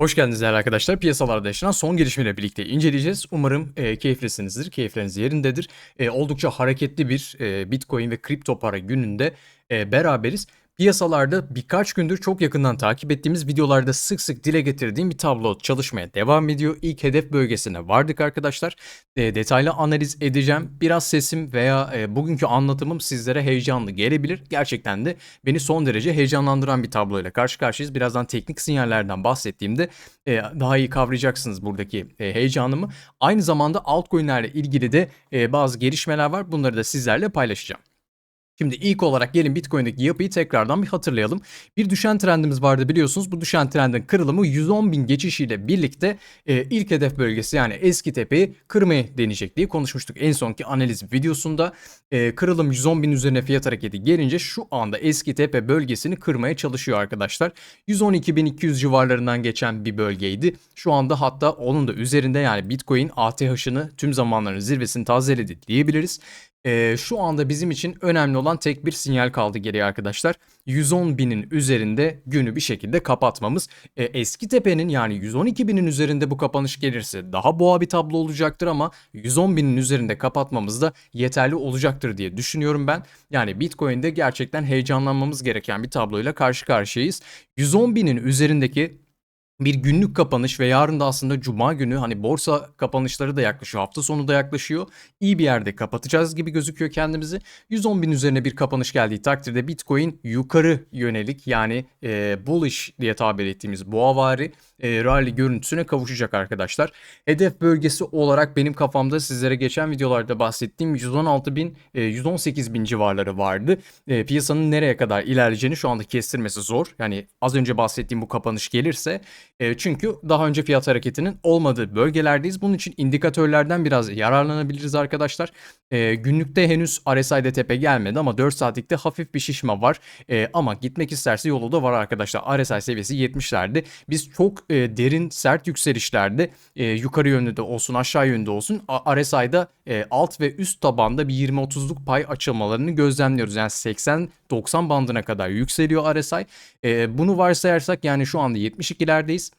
Hoş geldiniz değerli arkadaşlar. Piyasalarda yaşanan son gelişmeyle birlikte inceleyeceğiz. Umarım e, keyiflisinizdir, keyifleriniz yerindedir. E, oldukça hareketli bir e, Bitcoin ve kripto para gününde e, beraberiz. Piyasalarda birkaç gündür çok yakından takip ettiğimiz videolarda sık sık dile getirdiğim bir tablo çalışmaya devam ediyor. İlk hedef bölgesine vardık arkadaşlar. E, detaylı analiz edeceğim. Biraz sesim veya e, bugünkü anlatımım sizlere heyecanlı gelebilir. Gerçekten de beni son derece heyecanlandıran bir tabloyla karşı karşıyayız. Birazdan teknik sinyallerden bahsettiğimde e, daha iyi kavrayacaksınız buradaki e, heyecanımı. Aynı zamanda altcoin'lerle ilgili de e, bazı gelişmeler var. Bunları da sizlerle paylaşacağım. Şimdi ilk olarak gelin Bitcoin'deki yapıyı tekrardan bir hatırlayalım. Bir düşen trendimiz vardı biliyorsunuz. Bu düşen trendin kırılımı 110 bin geçişiyle birlikte e, ilk hedef bölgesi yani eski tepeyi kırmayı deneyecek diye konuşmuştuk. En sonki analiz videosunda e, kırılım 110 bin üzerine fiyat hareketi gelince şu anda eski tepe bölgesini kırmaya çalışıyor arkadaşlar. 112.200 civarlarından geçen bir bölgeydi. Şu anda hatta onun da üzerinde yani Bitcoin ATH'ını tüm zamanların zirvesini tazeledi diyebiliriz. Ee, şu anda bizim için önemli olan tek bir sinyal kaldı geriye arkadaşlar. 110 binin üzerinde günü bir şekilde kapatmamız. Ee, eski tepenin yani 112 binin üzerinde bu kapanış gelirse daha boğa bir tablo olacaktır ama 110 binin üzerinde kapatmamız da yeterli olacaktır diye düşünüyorum ben. Yani Bitcoin'de gerçekten heyecanlanmamız gereken bir tabloyla karşı karşıyayız. 110 binin üzerindeki bir günlük kapanış ve yarın da aslında cuma günü hani borsa kapanışları da yaklaşıyor. Hafta sonu da yaklaşıyor. İyi bir yerde kapatacağız gibi gözüküyor kendimizi. 110 bin üzerine bir kapanış geldiği takdirde Bitcoin yukarı yönelik yani e, bullish diye tabir ettiğimiz boğavari e, rally görüntüsüne kavuşacak arkadaşlar. Hedef bölgesi olarak benim kafamda sizlere geçen videolarda bahsettiğim 116 bin, e, 118 bin civarları vardı. E, piyasanın nereye kadar ilerleyeceğini şu anda kestirmesi zor. Yani az önce bahsettiğim bu kapanış gelirse e, çünkü daha önce fiyat hareketinin olmadığı bölgelerdeyiz. Bunun için indikatörlerden biraz yararlanabiliriz arkadaşlar. E, günlükte henüz RSI'de tepe gelmedi ama 4 saatlikte hafif bir şişme var. E, ama gitmek isterse yolu da var arkadaşlar. RSI seviyesi 70'lerde. Biz çok e, derin sert yükselişlerde e, yukarı yönde de olsun aşağı yönde olsun RSI'da e, alt ve üst tabanda bir 20-30'luk pay açılmalarını gözlemliyoruz. Yani 80-90 bandına kadar yükseliyor RSI. E, bunu varsayarsak yani şu anda 72'lerdeyiz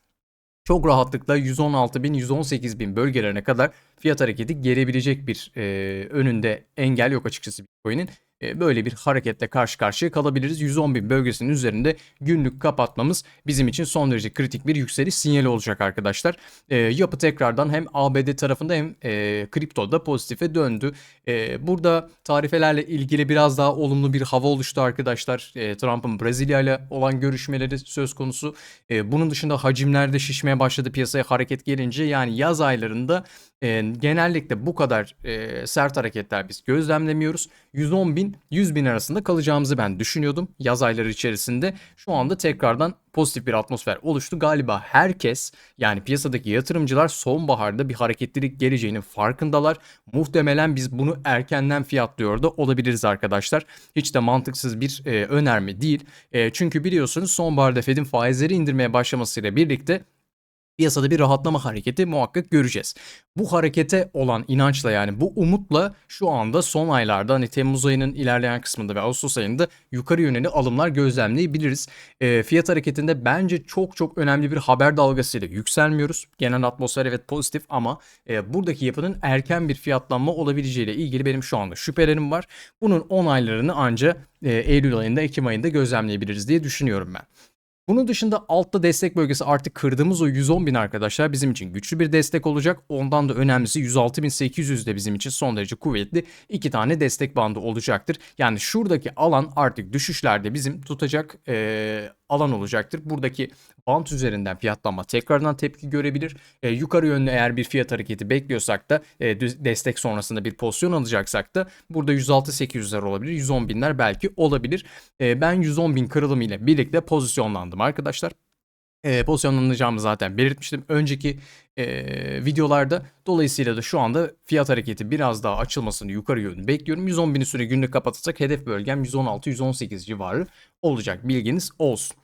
çok rahatlıkla 116 bin 118 bin bölgelerine kadar fiyat hareketi gelebilecek bir e, önünde engel yok açıkçası Bitcoin'in. E, böyle bir hareketle karşı karşıya kalabiliriz. 110 bin bölgesinin üzerinde günlük kapatmamız bizim için son derece kritik bir yükseliş sinyali olacak arkadaşlar. E, yapı tekrardan hem ABD tarafında hem e, kriptoda pozitife döndü. E, burada tarifelerle ilgili biraz daha olumlu bir hava oluştu arkadaşlar. E, Trump'ın Brezilya ile olan görüşmeleri söz konusu. E, bunun dışında hacimlerde şişmeye başladı piyasaya hareket gelince yani yaz aylarında e, genellikle bu kadar e, sert hareketler biz gözlemlemiyoruz. 110 bin 100 bin arasında kalacağımızı ben düşünüyordum yaz ayları içerisinde. Şu anda tekrardan pozitif bir atmosfer oluştu. Galiba herkes yani piyasadaki yatırımcılar sonbaharda bir hareketlilik geleceğinin farkındalar. Muhtemelen biz bunu erkenden fiyatlıyor da olabiliriz arkadaşlar. Hiç de mantıksız bir e, önerme değil. E, çünkü biliyorsunuz sonbaharda Fed'in faizleri indirmeye başlamasıyla birlikte piyasada bir rahatlama hareketi muhakkak göreceğiz. Bu harekete olan inançla yani bu umutla şu anda son aylarda hani Temmuz ayının ilerleyen kısmında ve Ağustos ayında yukarı yönlü alımlar gözlemleyebiliriz. E, fiyat hareketinde bence çok çok önemli bir haber dalgasıyla yükselmiyoruz. Genel atmosfer evet pozitif ama e, buradaki yapının erken bir fiyatlanma olabileceğiyle ilgili benim şu anda şüphelerim var. Bunun onaylarını anca e, Eylül ayında, Ekim ayında gözlemleyebiliriz diye düşünüyorum ben. Bunun dışında altta destek bölgesi artık kırdığımız o 110 bin arkadaşlar bizim için güçlü bir destek olacak. Ondan da önemlisi 106.800 de bizim için son derece kuvvetli iki tane destek bandı olacaktır. Yani şuradaki alan artık düşüşlerde bizim tutacak e, alan olacaktır. Buradaki bant üzerinden fiyatlanma tekrardan tepki görebilir. E, yukarı yönlü eğer bir fiyat hareketi bekliyorsak da e, destek sonrasında bir pozisyon alacaksak da burada 106-800'ler olabilir. 110 binler belki olabilir. E, ben 110 bin kırılımı ile birlikte pozisyonlandım arkadaşlar e, pozisyonlanacağımı zaten belirtmiştim önceki e, videolarda. Dolayısıyla da şu anda fiyat hareketi biraz daha açılmasını yukarı yönlü bekliyorum. 110 bin üstüne günlük kapatırsak hedef bölgem 116-118 civarı olacak bilginiz olsun.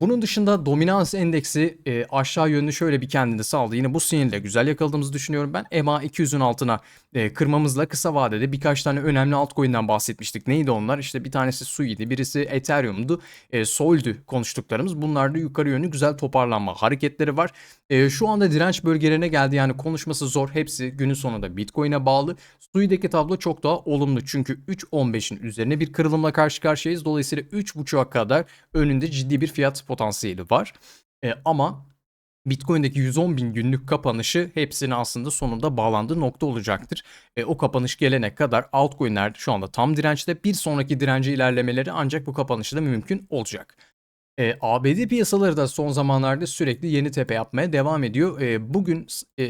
Bunun dışında dominans endeksi e, aşağı yönlü şöyle bir kendini saldı. Yine bu sinyalde güzel yakaladığımızı düşünüyorum ben. EMA 200'ün altına e, kırmamızla kısa vadede birkaç tane önemli altcoin'den bahsetmiştik. Neydi onlar? İşte bir tanesi Sui'di, birisi Ethereum'du, e, Sol'du konuştuklarımız. Bunlarda yukarı yönlü güzel toparlanma hareketleri var. E, şu anda direnç bölgelerine geldi. Yani konuşması zor. Hepsi günün sonunda Bitcoin'e bağlı. Sui'deki tablo çok daha olumlu. Çünkü 3.15'in üzerine bir kırılımla karşı karşıyayız. Dolayısıyla 3.5'a kadar önünde ciddi bir fiyat potansiyeli var. E, ama Bitcoin'deki 110 bin günlük kapanışı hepsini aslında sonunda bağlandığı nokta olacaktır. E, o kapanış gelene kadar altcoin'ler şu anda tam dirençte. Bir sonraki direnci ilerlemeleri ancak bu kapanışta mümkün olacak. E, ABD piyasaları da son zamanlarda sürekli yeni tepe yapmaya devam ediyor. E, bugün e,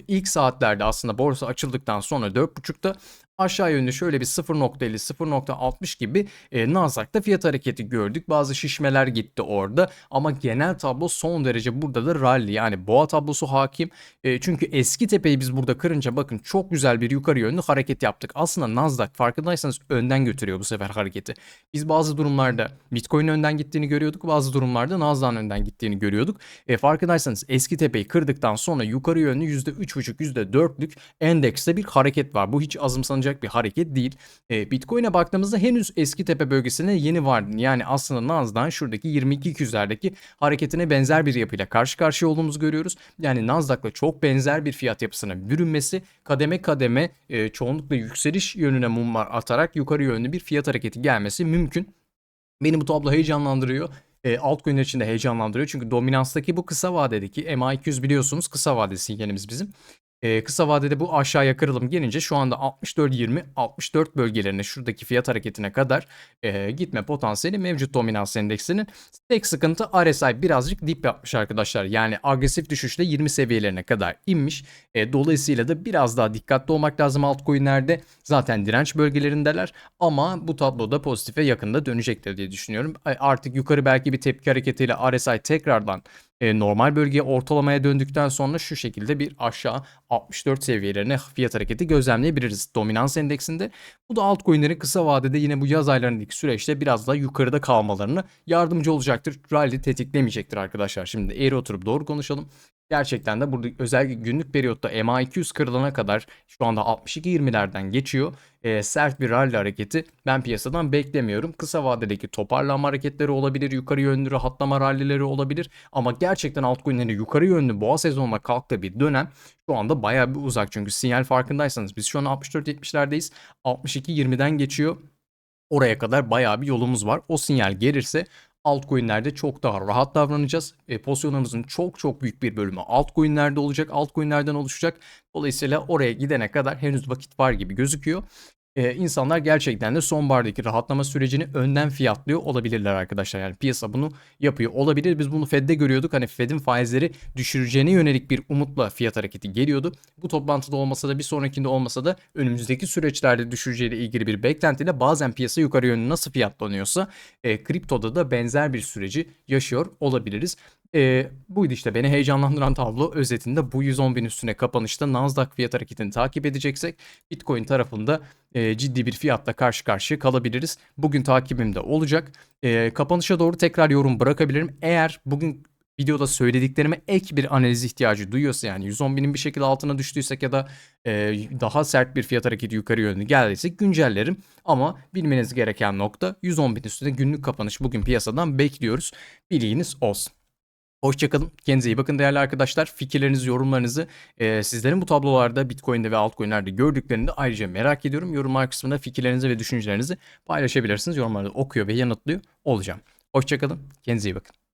ilk saatlerde aslında borsa açıldıktan sonra 4.30'da aşağı yönlü şöyle bir 0.50 0.60 gibi e, Nasdaq'ta fiyat hareketi gördük. Bazı şişmeler gitti orada ama genel tablo son derece burada da rally yani boğa tablosu hakim. E, çünkü eski tepeyi biz burada kırınca bakın çok güzel bir yukarı yönlü hareket yaptık. Aslında Nasdaq farkındaysanız önden götürüyor bu sefer hareketi. Biz bazı durumlarda Bitcoin önden gittiğini görüyorduk. Bazı durumlarda Nasdaq'ın önden gittiğini görüyorduk. E, farkındaysanız eski tepeyi kırdıktan sonra yukarı yönlü %3.5 %4'lük endekste bir hareket var. Bu hiç azımsanacak bir hareket değil. E, Bitcoin'e baktığımızda henüz eski tepe bölgesine yeni vardı. Yani aslında Nasdaq'ın şuradaki 22.200'lerdeki hareketine benzer bir yapıyla karşı karşıya olduğumuzu görüyoruz. Yani Nasdaq'la çok benzer bir fiyat yapısına bürünmesi kademe kademe e, çoğunlukla yükseliş yönüne mumlar atarak yukarı yönlü bir fiyat hareketi gelmesi mümkün. Beni bu tablo heyecanlandırıyor e, altcoin'ler için de heyecanlandırıyor. Çünkü dominanstaki bu kısa vadedeki MA200 biliyorsunuz kısa vadesi sinyalimiz bizim. Ee, kısa vadede bu aşağıya kırılım gelince şu anda 64-20-64 bölgelerine şuradaki fiyat hareketine kadar e, gitme potansiyeli mevcut dominans endeksinin. Tek sıkıntı RSI birazcık dip yapmış arkadaşlar. Yani agresif düşüşle 20 seviyelerine kadar inmiş. E, dolayısıyla da biraz daha dikkatli olmak lazım altcoin'lerde. Zaten direnç bölgelerindeler ama bu tabloda pozitife yakında dönecektir diye düşünüyorum. Artık yukarı belki bir tepki hareketiyle RSI tekrardan e, normal bölgeye ortalamaya döndükten sonra şu şekilde bir aşağı 64 seviyelerine fiyat hareketi gözlemleyebiliriz dominans endeksinde. Bu da altcoin'lerin kısa vadede yine bu yaz aylarındaki süreçte biraz daha yukarıda kalmalarını yardımcı olacaktır. Rally tetiklemeyecektir arkadaşlar. Şimdi eğri oturup doğru konuşalım. Gerçekten de burada özellikle günlük periyotta MA200 kırılana kadar şu anda 62-20'lerden geçiyor. E, sert bir rally hareketi ben piyasadan beklemiyorum. Kısa vadedeki toparlanma hareketleri olabilir. Yukarı yönlü rahatlama rallileri olabilir. Ama gerçekten altcoin'lerin yukarı yönlü boğa sezonuna kalktığı bir dönem şu anda bayağı bir uzak. Çünkü sinyal farkındaysanız biz şu an 64-70'lerdeyiz. 62-20'den geçiyor. Oraya kadar bayağı bir yolumuz var. O sinyal gelirse altcoin'lerde çok daha rahat davranacağız. E, pozisyonlarımızın çok çok büyük bir bölümü altcoin'lerde olacak. Altcoin'lerden oluşacak. Dolayısıyla oraya gidene kadar henüz vakit var gibi gözüküyor e, insanlar gerçekten de sonbahardaki rahatlama sürecini önden fiyatlıyor olabilirler arkadaşlar. Yani piyasa bunu yapıyor olabilir. Biz bunu Fed'de görüyorduk. Hani Fed'in faizleri düşüreceğine yönelik bir umutla fiyat hareketi geliyordu. Bu toplantıda olmasa da bir sonrakinde olmasa da önümüzdeki süreçlerde düşüreceğiyle ilgili bir beklentiyle bazen piyasa yukarı yönlü nasıl fiyatlanıyorsa e, kriptoda da benzer bir süreci yaşıyor olabiliriz. E, buydu işte beni heyecanlandıran tablo özetinde bu 110 bin üstüne kapanışta Nasdaq fiyat hareketini takip edeceksek Bitcoin tarafında e, ciddi bir fiyatla karşı karşıya kalabiliriz. Bugün takibimde olacak. E, kapanışa doğru tekrar yorum bırakabilirim. Eğer bugün videoda söylediklerime ek bir analiz ihtiyacı duyuyorsa yani 110 binin bir şekilde altına düştüysek ya da e, daha sert bir fiyat hareketi yukarı yönlü geldiyse güncellerim. Ama bilmeniz gereken nokta 110 bin üstünde günlük kapanış bugün piyasadan bekliyoruz. Bilginiz olsun. Hoşçakalın. Kendinize iyi bakın değerli arkadaşlar. Fikirlerinizi, yorumlarınızı e, sizlerin bu tablolarda Bitcoin'de ve altcoin'lerde gördüklerini ayrıca merak ediyorum. Yorumlar kısmında fikirlerinizi ve düşüncelerinizi paylaşabilirsiniz. Yorumlarda okuyor ve yanıtlıyor olacağım. Hoşçakalın. Kendinize iyi bakın.